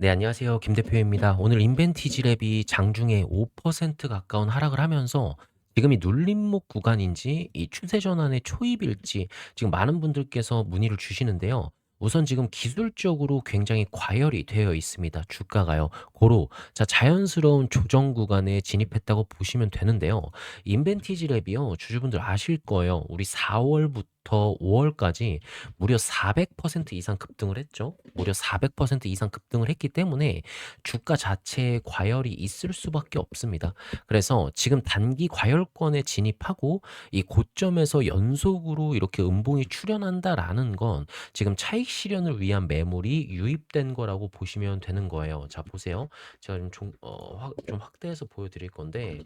네, 안녕하세요. 김 대표입니다. 오늘 인벤티지 랩이 장중에 5% 가까운 하락을 하면서 지금이 눌림목 구간인지 이 추세 전환의 초입일지 지금 많은 분들께서 문의를 주시는데요. 우선 지금 기술적으로 굉장히 과열이 되어 있습니다. 주가가요. 고로 자 자연스러운 조정 구간에 진입했다고 보시면 되는데요. 인벤티지 랩이요. 주주분들 아실 거예요. 우리 4월부터 5월까지 무려 400% 이상 급등을 했죠. 무려 400% 이상 급등을 했기 때문에 주가 자체에 과열이 있을 수밖에 없습니다. 그래서 지금 단기 과열권에 진입하고 이 고점에서 연속으로 이렇게 음봉이 출현한다라는 건 지금 차익 실현을 위한 매물이 유입된 거라고 보시면 되는 거예요. 자, 보세요. 제가 좀, 종- 어, 확, 좀 확대해서 보여드릴 건데,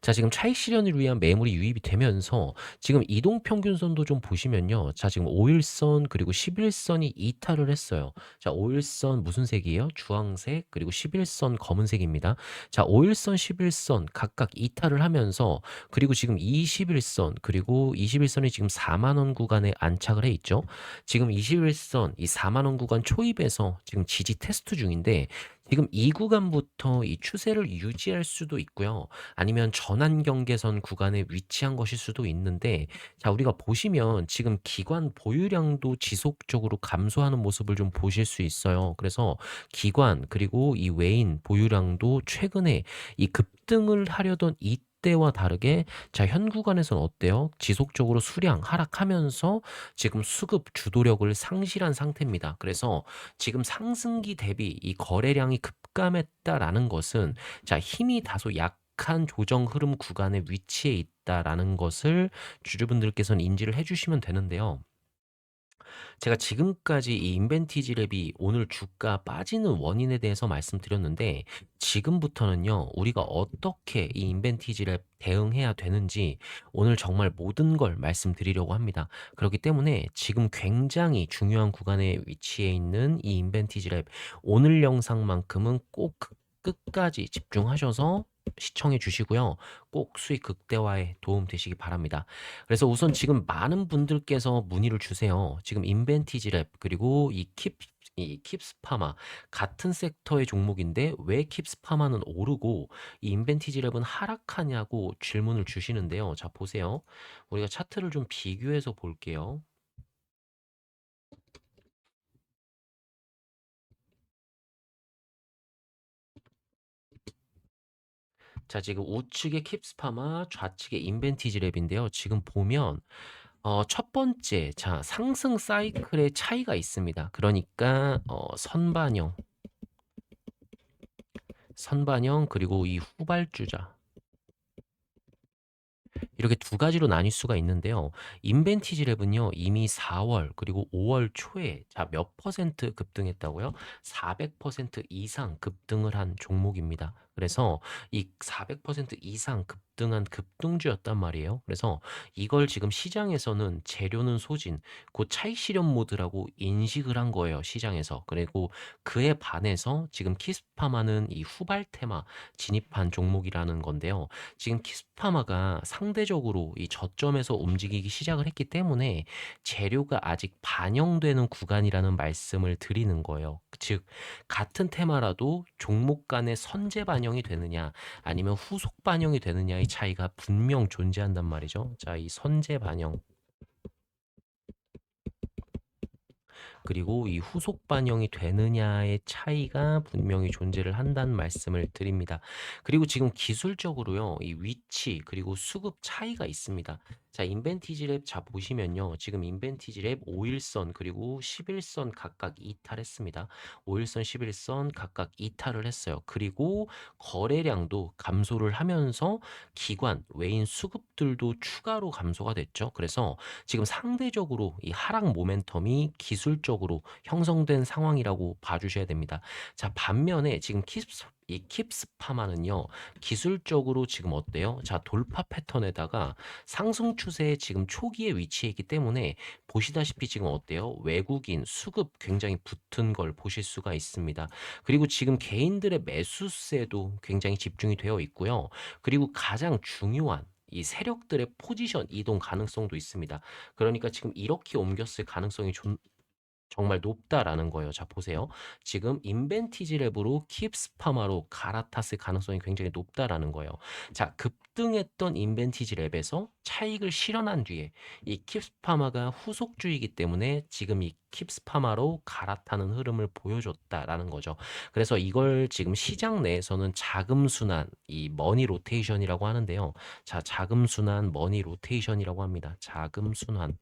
자, 지금 차익 실현을 위한 매물이 유입이 되면서 지금 이동 평균선도 좀 보시면요. 자, 지금 5일선 그리고 11선이 이탈을 했어요. 자, 5일선 무슨 색이에요? 주황색 그리고 11선 검은색입니다. 자, 5일선, 11선 각각 이탈을 하면서 그리고 지금 21선 그리고 21선이 지금 4만 원 구간에 안착을 해 있죠. 지금 21선 이 4만 원 구간 초입에서 지금 지지 테스트 중인데 지금 이 구간부터 이 추세를 유지할 수도 있고요. 아니면 전환 경계선 구간에 위치한 것일 수도 있는데 자 우리가 보시면 지금 기관 보유량도 지속적으로 감소하는 모습을 좀 보실 수 있어요. 그래서 기관 그리고 이 외인 보유량도 최근에 이 급등을 하려던 이 때와 다르게 자 현 구간에서는 어때요? 지속적으로 수량 하락하면서 지금 수급 주도력을 상실한 상태입니다. 그래서 지금 상승기 대비 이 거래량이 급감했다라는 것은 자 힘이 다소 약한 조정 흐름 구간에 위치해 있다라는 것을 주주분들께서는 인지를 해주시면 되는데요. 제가 지금까지 이 인벤티지 랩이 오늘 주가 빠지는 원인에 대해서 말씀드렸는데 지금부터는요 우리가 어떻게 이 인벤티지 랩 대응해야 되는지 오늘 정말 모든 걸 말씀드리려고 합니다. 그렇기 때문에 지금 굉장히 중요한 구간에 위치해 있는 이 인벤티지 랩 오늘 영상만큼은 꼭 끝까지 집중하셔서 시청해 주시고요. 꼭 수익 극대화에 도움 되시기 바랍니다. 그래서 우선 지금 많은 분들께서 문의를 주세요. 지금 인벤티지 랩 그리고 이 킵, 이 킵스파마 같은 섹터의 종목인데 왜 킵스파마는 오르고 이 인벤티지 랩은 하락하냐고 질문을 주시는데요. 자, 보세요. 우리가 차트를 좀 비교해서 볼게요. 자, 지금 우측에 킵스파마, 좌측에 인벤티지 랩인데요. 지금 보면 어, 첫 번째, 자, 상승 사이클의 차이가 있습니다. 그러니까 어, 선반영, 선반영 그리고 이 후발주자. 이렇게 두 가지로 나뉠 수가 있는데요. 인벤티지 랩은요, 이미 4월 그리고 5월 초에 자, 몇 퍼센트 급등했다고요? 400% 이상 급등을 한 종목입니다. 그래서 이 400% 이상 급등한 급등주였단 말이에요. 그래서 이걸 지금 시장에서는 재료는 소진, 곧 차익 실현 모드라고 인식을 한 거예요. 시장에서. 그리고 그에 반해서 지금 키스파마는 이 후발 테마 진입한 종목이라는 건데요. 지금 키스파마가 상대적으로 이 저점에서 움직이기 시작을 했기 때문에 재료가 아직 반영되는 구간이라는 말씀을 드리는 거예요. 즉 같은 테마라도 종목 간의 선제 반영 이 되느냐 아니면 후속 반영이 되느냐의 차이가 분명 존재한단 말이죠. 자, 이 선제 반영 그리고 이 후속 반영이 되느냐의 차이가 분명히 존재를 한다는 말씀을 드립니다. 그리고 지금 기술적으로요, 이 위치 그리고 수급 차이가 있습니다. 자, 인벤티지 랩 자 보시면요. 지금 인벤티지 랩 5일선 그리고 11선 각각 이탈했습니다. 5일선, 11선 각각 이탈을 했어요. 그리고 거래량도 감소를 하면서 기관, 외인 수급들도 추가로 감소가 됐죠. 그래서 지금 상대적으로 이 하락 모멘텀이 기술적으로 형성된 상황이라고 봐주셔야 됩니다. 자, 반면에 지금 킵스 이 킵스파마는요 기술적으로 지금 어때요? 자 돌파 패턴에다가 상승 추세에 지금 초기에 위치해 있기 때문에 보시다시피 지금 어때요? 외국인 수급 굉장히 붙은 걸 보실 수가 있습니다. 그리고 지금 개인들의 매수세도 굉장히 집중이 되어 있고요. 그리고 가장 중요한 이 세력들의 포지션 이동 가능성도 있습니다. 그러니까 지금 이렇게 옮겼을 가능성이 좀 정말 높다라는 거예요. 자 보세요. 지금 인벤티지 랩으로 킵스파마로 갈아탔을 가능성이 굉장히 높다라는 거예요. 자 급등했던 인벤티지 랩에서 차익을 실현한 뒤에 이 킵스파마가 후속주이기 때문에 지금 이 킵스파마로 갈아타는 흐름을 보여줬다라는 거죠. 그래서 이걸 지금 시장 내에서는 자금 순환, 이 머니 로테이션이라고 하는데요. 자 자금 순환, 머니 로테이션이라고 합니다. 자금 순환.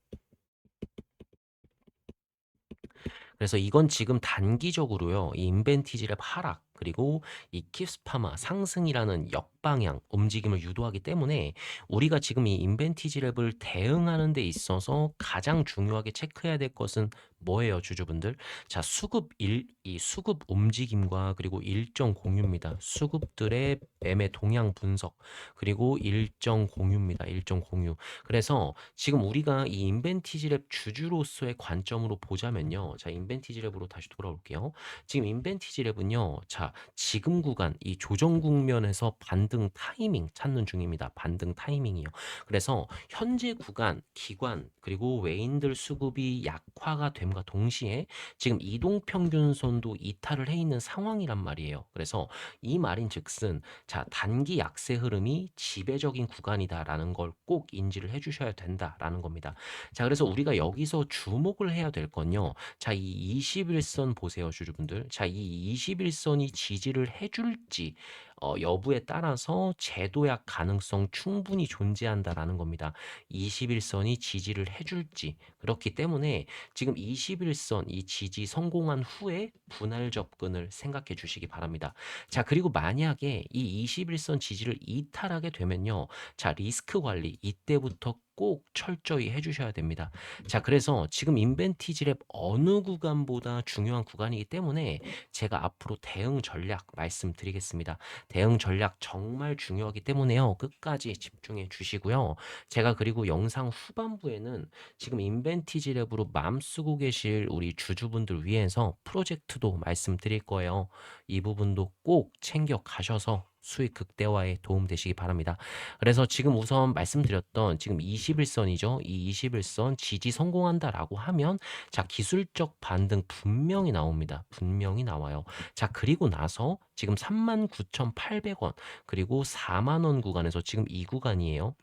그래서 이건 지금 단기적으로요. 이 인벤티지랩 하락 그리고 이 킵스파마 상승이라는 역 방향 움직임을 유도하기 때문에 우리가 지금 이 인벤티지 랩을 대응하는 데 있어서 가장 중요하게 체크해야 될 것은 뭐예요, 주주분들? 자, 수급 일, 이 수급 움직임과 그리고 일정 공유입니다. 수급들의 매매 동향 분석 그리고 일정 공유입니다. 일정 공유. 그래서 지금 우리가 이 인벤티지 랩 주주로서의 관점으로 보자면요. 자, 인벤티지 랩으로 다시 돌아올게요. 지금 인벤티지 랩은요. 자, 지금 구간 이 조정 국면에서 반등 타이밍 찾는 중입니다. 반등 타이밍이요. 그래서 현재 구간 기관 그리고 외인들 수급이 약화가 됨과 동시에 지금 이동평균선도 이탈을 해 있는 상황이란 말이에요. 그래서 이 말인 즉슨 자 단기 약세 흐름이 지배적인 구간이다라는 걸 꼭 인지를 해 주셔야 된다라는 겁니다. 자 그래서 우리가 여기서 주목을 해야 될 건요. 자 이 21선 보세요 주주분들. 자 이 21선이 지지를 해 줄지 어, 여부에 따라서 제도약 가능성 충분히 존재한다라는 겁니다. 21선이 지지를 해줄지 그렇기 때문에 지금 21선 이 지지 성공한 후에 분할 접근을 생각해 주시기 바랍니다. 자 그리고 만약에 이 21선 지지를 이탈하게 되면요. 자 리스크 관리 이때부터 꼭 철저히 해주셔야 됩니다. 자, 그래서 지금 인벤티지 랩 어느 구간보다 중요한 구간이기 때문에 제가 앞으로 대응 전략 말씀드리겠습니다. 대응 전략 정말 중요하기 때문에요. 끝까지 집중해 주시고요. 제가 그리고 영상 후반부에는 지금 인벤티지 랩으로 맘 쓰고 계실 우리 주주분들 위해서 프로젝트도 말씀드릴 거예요. 이 부분도 꼭 챙겨 가셔서 수익 극대화에 도움 되시기 바랍니다. 그래서 지금 우선 말씀드렸던 지금 21선이죠. 이 21선 지지 성공한다라고 하면 자, 기술적 반등 분명히 나옵니다. 분명히 나와요. 자, 그리고 나서 지금 39,800원 그리고 4만 원 구간에서 지금 이 구간이에요.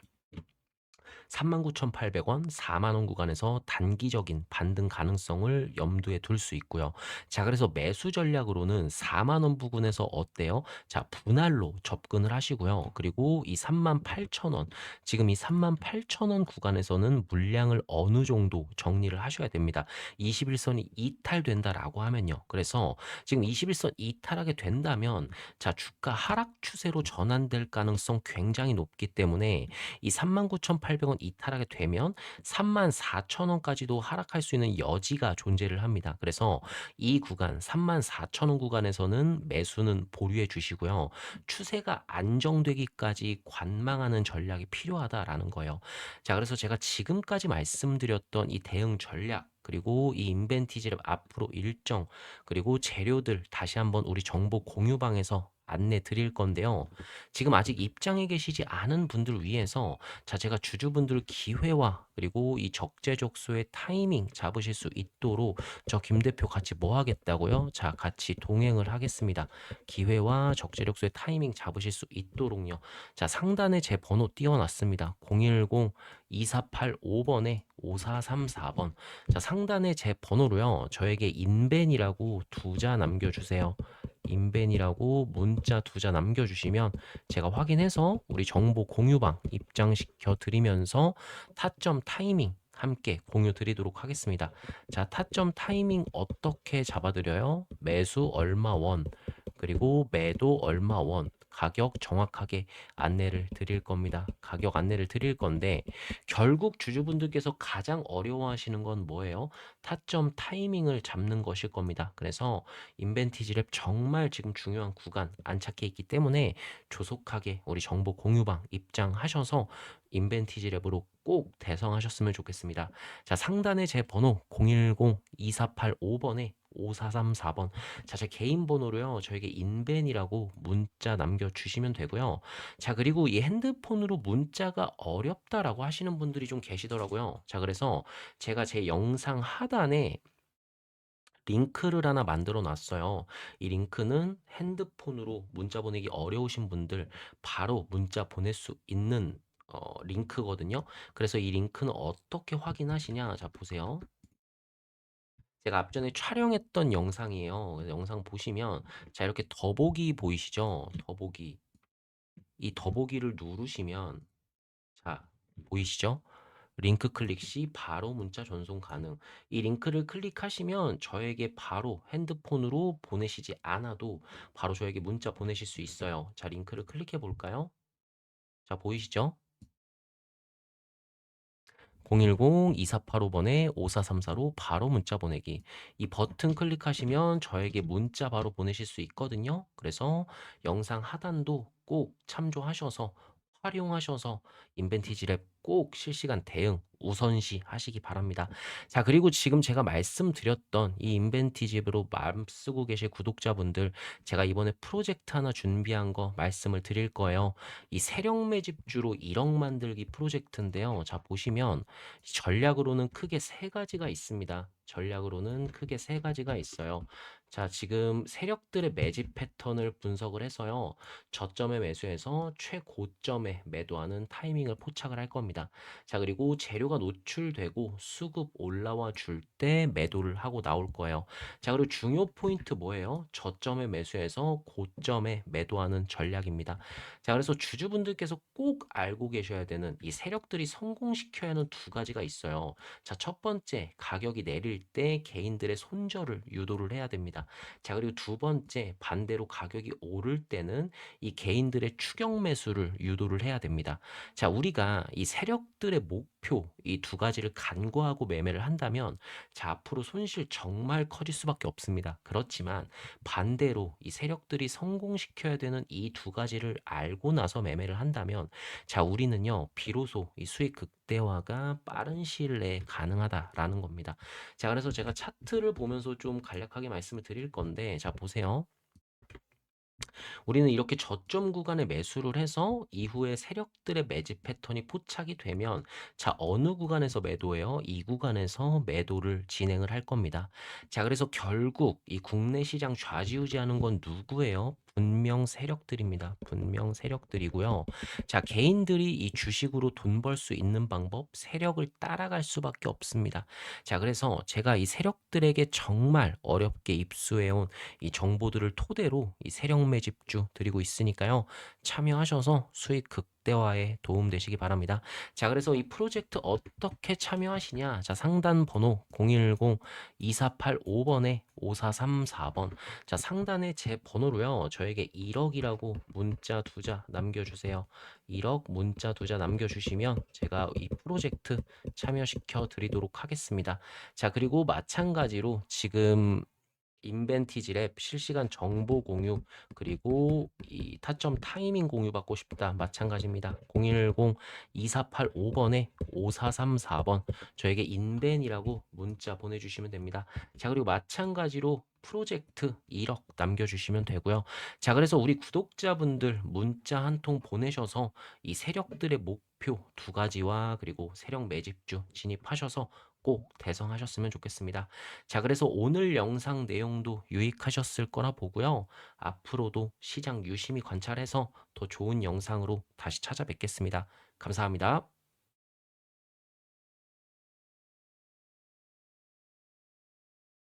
39,800원, 4만 원 구간에서 단기적인 반등 가능성을 염두에 둘 수 있고요. 자, 그래서 매수 전략으로는 4만 원 부근에서 어때요? 자, 분할로 접근을 하시고요. 그리고 이 38,000원, 지금 이 38,000원 구간에서는 물량을 어느 정도 정리를 하셔야 됩니다. 21선이 이탈된다라고 하면요. 그래서 지금 21선 이탈하게 된다면 자, 주가 하락 추세로 전환될 가능성 굉장히 높기 때문에 이 39,800원 이탈하게 되면 34,000원까지도 하락할 수 있는 여지가 존재를 합니다. 그래서 이 구간 34,000원 구간에서는 매수는 보류해 주시고요. 추세가 안정되기까지 관망하는 전략이 필요하다라는 거예요. 자, 그래서 제가 지금까지 말씀드렸던 이 대응 전략 그리고 이 인벤티지를 앞으로 일정 그리고 재료들 다시 한번 우리 정보 공유방에서 안내 드릴 건데요. 지금 아직 입장에 계시지 않은 분들을 위해서 자 제가 주주분들 기회와 그리고 이 적재적소의 타이밍 잡으실 수 있도록 저 김 대표 같이 뭐 하겠다고요? 자 같이 동행을 하겠습니다. 기회와 적재적소의 타이밍 잡으실 수 있도록요. 자 상단에 제 번호 띄워놨습니다. 010-2485번에 5434번. 자 상단에 제 번호로요. 저에게 인벤이라고 두 자 남겨주세요. 인벤이라고 문자 두 자 남겨주시면 제가 확인해서 우리 정보 공유방 입장시켜 드리면서 타점 타이밍 함께 공유 드리도록 하겠습니다. 자, 타점 타이밍 어떻게 잡아드려요? 매수 얼마 원, 그리고 매도 얼마 원, 가격 정확하게 안내를 드릴 겁니다. 가격 안내를 드릴 건데, 결국 주주분들께서 가장 어려워하시는 건 뭐예요? 타점 타이밍을 잡는 것일 겁니다. 그래서 인벤티지 랩 정말 지금 중요한 구간 안착해 있기 때문에 조속하게 우리 정보 공유방 입장하셔서 인벤티지 랩으로 꼭 대성하셨으면 좋겠습니다. 자, 상단에 제 번호 010-2485번에 5434번. 자, 제 개인 번호로요. 저에게 인벤이라고 문자 남겨주시면 되고요. 자, 그리고 이 핸드폰으로 문자가 어렵다라고 하시는 분들이 좀 계시더라고요. 자, 그래서 제가 제 영상 하단에 링크를 하나 만들어 놨어요. 이 링크는 핸드폰으로 문자 보내기 어려우신 분들 바로 문자 보낼 수 있는 어, 링크거든요. 그래서 이 링크는 어떻게 확인하시냐? 자, 보세요. 제가 앞전에 촬영했던 영상이에요. 그래서 영상 보시면 자, 이렇게 더보기 보이시죠? 더보기. 이 더보기를 누르시면 자, 보이시죠? 링크 클릭 시 바로 문자 전송 가능. 이 링크를 클릭하시면 저에게 바로 핸드폰으로 보내시지 않아도 바로 저에게 문자 보내실 수 있어요. 자, 링크를 클릭해 볼까요? 자, 보이시죠? 010-2485번에 5434로 바로 문자 보내기. 이 버튼 클릭하시면 저에게 문자 바로 보내실 수 있거든요. 그래서 영상 하단도 꼭 참조하셔서 활용하셔서 인벤티지 랩 꼭 실시간 대응 우선시 하시기 바랍니다. 자, 그리고 지금 제가 말씀드렸던 이 인벤티지 앱으로 마음 쓰고 계실 구독자분들 제가 이번에 프로젝트 하나 준비한 거 말씀을 드릴 거예요. 이 세력 매집주로 1억 만들기 프로젝트인데요. 자, 보시면 전략으로는 크게 세 가지가 있습니다. 전략으로는 크게 세 가지가 있어요. 자, 지금 세력들의 매집 패턴을 분석을 해서요. 저점에 매수해서 최고점에 매도하는 타이밍을 포착을 할 겁니다. 자, 그리고 재료가 노출되고 수급 올라와 줄 때 매도를 하고 나올 거예요. 자, 그리고 중요 포인트 뭐예요? 저점에 매수해서 고점에 매도하는 전략입니다. 자, 그래서 주주분들께서 꼭 알고 계셔야 되는 이 세력들이 성공시켜야 하는 두 가지가 있어요. 자, 첫 번째, 가격이 내릴 때 개인들의 손절을 유도를 해야 됩니다. 자, 그리고 두 번째, 반대로 가격이 오를 때는 이 개인들의 추격 매수를 유도를 해야 됩니다. 자, 우리가 이 세력들의 목표 이 두 가지를 간과하고 매매를 한다면 자, 앞으로 손실 정말 커질 수밖에 없습니다. 그렇지만 반대로 이 세력들이 성공시켜야 되는 이 두 가지를 알고 나서 매매를 한다면 자, 우리는요, 비로소 이 수익 극 대화가 빠른 시일 내에 가능하다라는 겁니다. 자, 그래서 제가 차트를 보면서 좀 간략하게 말씀을 드릴 건데, 자, 보세요. 우리는 이렇게 저점 구간에 매수를 해서 이후에 세력들의 매집 패턴이 포착이 되면 자 어느 구간에서 매도해요? 이 구간에서 매도를 진행을 할 겁니다. 자 그래서 결국 이 국내 시장 좌지우지하는 건 누구예요? 분명 세력들입니다. 분명 세력들이고요. 자 개인들이 이 주식으로 돈 벌 수 있는 방법 세력을 따라갈 수밖에 없습니다. 자 그래서 제가 이 세력들에게 정말 어렵게 입수해온 이 정보들을 토대로 이 세력 매집주 드리고 있으니까요. 참여하셔서 수익 극 대화에 도움되시기 바랍니다. 자, 그래서 이 프로젝트 어떻게 참여하시냐? 자, 상단 번호 010-2485번에 5434번. 자, 상단에 제 번호로요. 저에게 1억이라고 문자 두자 남겨주세요. 1억 문자 두자 남겨주시면 제가 이 프로젝트 참여시켜 드리도록 하겠습니다. 자, 그리고 마찬가지로 지금 인벤티지 랩 실시간 정보 공유 그리고 이 타점 타이밍 공유 받고 싶다 마찬가지입니다. 010-2485번에 5434번 저에게 인벤이라고 문자 보내주시면 됩니다. 자 그리고 마찬가지로 프로젝트 1억 남겨주시면 되고요. 자 그래서 우리 구독자분들 문자 한 통 보내셔서 이 세력들의 목표 두 가지와 그리고 세력 매집주 진입하셔서 꼭 대성하셨으면 좋겠습니다. 자, 그래서 오늘 영상 내용도 유익하셨을 거라 보고요. 앞으로도 시장 유심히 관찰해서 더 좋은 영상으로 다시 찾아뵙겠습니다. 감사합니다.